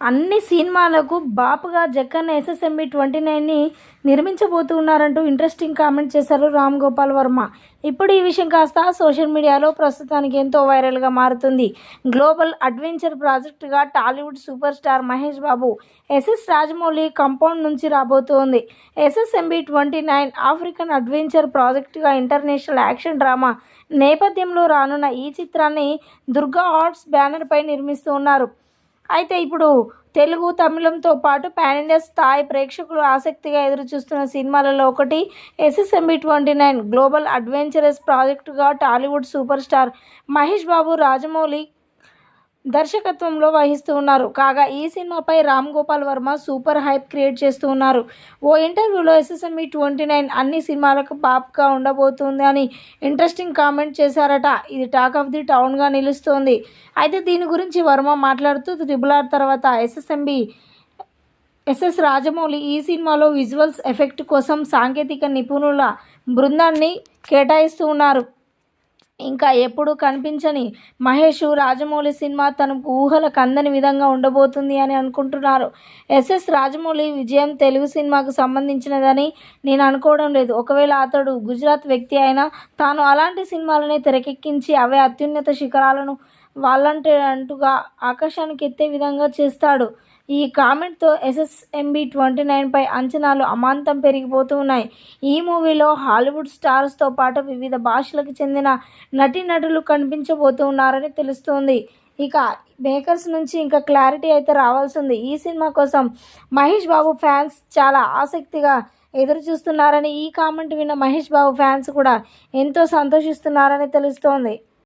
అన్ని సినిమాలకు బాపుగా జక్కన్న ఎస్ఎస్ఎంబి ట్వంటీ నైన్ని నిర్మించబోతున్నారంటూ ఇంట్రెస్టింగ్ కామెంట్ చేశారు రామ్ గోపాల్ వర్మ. ఇప్పుడు ఈ విషయం కాస్త సోషల్ మీడియాలో ప్రస్తుతానికి ఎంతో వైరల్గా మారుతుంది. గ్లోబల్ అడ్వెంచర్ ప్రాజెక్టుగా Tollywood superstar Mahesh Babu S S Rajamouli compound నుంచి రాబోతోంది. SSMB twenty nine African adventure ప్రాజెక్టుగా ఇంటర్నేషనల్ యాక్షన్ డ్రామా నేపథ్యంలో రానున్న ఈ చిత్రాన్ని దుర్గా ఆర్ట్స్ బ్యానర్పై నిర్మిస్తూ ఉన్నారు. అయితే ఇప్పుడు తెలుగు తమిళంతో పాటు పాన్ ఇండియా స్థాయి ప్రేక్షకులు ఆసక్తిగా ఎదురు చూస్తున్న సినిమాలలో ఒకటి SSMB twenty nine global adventurous ప్రాజెక్టుగా టాలీవుడ్ సూపర్ స్టార్ మహేష్ బాబు రాజమౌళి దర్శకత్వంలో వహిస్తూ ఉన్నారు. కాగా ఈ సినిమాపై Ram Gopal Varma super hype create చేస్తూ ఉన్నారు. ఓ ఇంటర్వ్యూలో ఎస్ఎస్ఎంఈ ట్వంటీ నైన్ అన్ని సినిమాలకు పాప్గా ఉండబోతుంది అని ఇంట్రెస్టింగ్ కామెంట్ చేశారట. ఇది టాక్ ఆఫ్ ది టౌన్గా నిలుస్తోంది. అయితే దీని గురించి వర్మ మాట్లాడుతూ త్రిబుల్ ఆర్ తర్వాత ఎస్ఎస్ఎంబి ఎస్ఎస్ రాజమౌళి ఈ సినిమాలో విజువల్స్ ఎఫెక్ట్ కోసం సాంకేతిక నిపుణుల బృందాన్ని కేటాయిస్తూ ఉన్నారు. ఇంకా ఎప్పుడు కనిపించని మహేష్ రాజమౌళి సినిమా తనకు ఊహలకు అందని విధంగా ఉండబోతుంది అని అనుకుంటున్నారు. ఎస్ఎస్ రాజమౌళి విజయం తెలుగు సినిమాకు సంబంధించినదని నేను అనుకోవడం లేదు. ఒకవేళ అతడు గుజరాత్ వ్యక్తి అయినా తాను అలాంటి సినిమాలనే తెరకెక్కించి అవే అత్యున్నత శిఖరాలను వాళ్ళంటే అంటుగా ఆకాశానికి ఎత్తే విధంగా చేస్తాడు. ఈ కామెంట్తో ఎస్ఎస్ఎంబి ట్వంటీ నైన్పై అంచనాలు అమాంతం పెరిగిపోతూ ఉన్నాయి. ఈ మూవీలో హాలీవుడ్ స్టార్స్తో పాటు వివిధ భాషలకు చెందిన నటీనటులు కనిపించబోతూ ఉన్నారని తెలుస్తోంది. ఇక మేకర్స్ నుంచి ఇంకా క్లారిటీ అయితే రావాల్సింది ఈ సినిమా కోసం మహేష్ బాబు ఫ్యాన్స్ చాలా ఆసక్తిగా ఎదురు చూస్తున్నారని ఈ కామెంట్ విన్న మహేష్ బాబు ఫ్యాన్స్ కూడా ఎంతో సంతోషిస్తున్నారని తెలుస్తోంది.